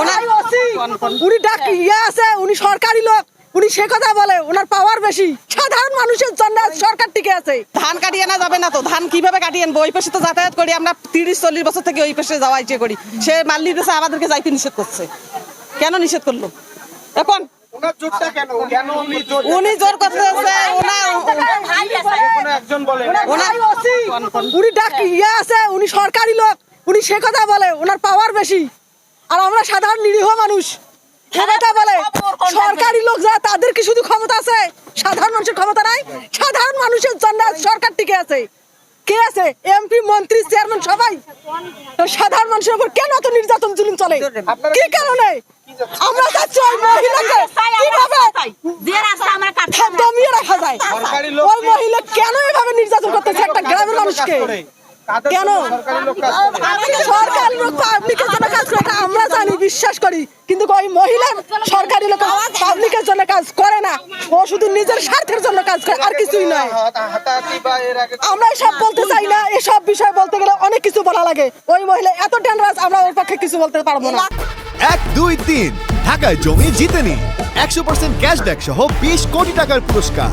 ওনার উনি ডাক ইয়ে আছে উনি সরকারি লোক উনি সে কথা বলে ওনার পাওয়ার বেশি। সাধারণ মানুষের জন্য সরকার টিকে আছে। ধান কাটিয়ে আনা যাবে না তো ধান কীভাবে কাটিয়ে আনব? ওই পাশে তো যাতায়াত করি আমরা তিরিশ চল্লিশ বছর থেকে ওই পাশে যাওয়া ইচ্ছে করি। সে মাল নিতেছে আমাদেরকে যাইতে নিষেধ করছে। কেন নিষেধ করল? এখন? ওনার জোরটা কেন? কেন উনি জোর উনি জোর করতেছে ওনার কোনো একজন বলেন ওনার উনি ডাক ইয়ে আছে উনি সরকারি লোক উনি সে কথা বলে ওনার পাওয়ার বেশি। আর আমরা সাধারণ নিরীহ মানুষ। সে কথা বলে সরকারি লোক যা তাদের কি শুধু ক্ষমতা আছে। সাধারণ মানুষের ক্ষমতা নাই সাধারণ মানুষের জন্য সরকার টিকে আছে। কে আছে? এমপি মন্ত্রী চেয়ারম্যান সবাই। সাধারণ মানুষের উপর কেন এত নির্যাতন জুলুম চলে? কি কারণে? আমরা চাচ্ছি ওই মহিলাকে কীভাবে দমিয়ে রাখা যায়। সরকারি লোক ওই মহিলা কেন এভাবে নির্যাতন করতেছে? একটা গ্রামের মানুষকে। কেন? সরকারি লোক পাবলিকের জন্য কাজ করে এটা আমরা জানি বিশ্বাস করি, কিন্তু ওই মহিলা সরকারি লোক পাবলিকের জন্য কাজ করে না। ও শুধু নিজের স্বার্থের জন্য কাজ করে, আর কিছুই নয়। আমরা এসব বলতে চাই না, এসব বিষয় বলতে গেলে অনেক কিছু বলা লাগে। ওই মহিলা এত ডেঞ্জারাস আমরা ওর পক্ষে কিছু বলতে পারব না। এক, দুই, তিন। ঢাকায় জমি জিতে নিন একশো পার্সেন্ট ক্যাশব্যাক সহ বিশ কোটি টাকার পুরস্কার।